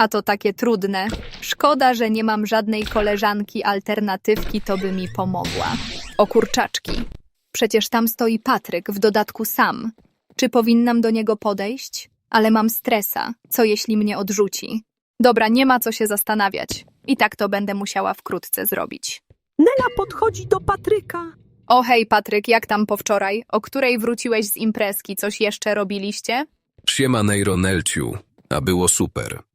A to takie trudne. Szkoda, że nie mam żadnej koleżanki alternatywki, to by mi pomogła. O kurczaczki. Przecież tam stoi Patryk, w dodatku sam. Czy powinnam do niego podejść? Ale mam stresa. Co jeśli mnie odrzuci? Dobra, nie ma co się zastanawiać. I tak to będę musiała wkrótce zrobić. Nela podchodzi do Patryka. O hej, Patryk, jak tam po wczoraj? O której wróciłeś z imprezki? Coś jeszcze robiliście? Siema Neironelciu. A było super.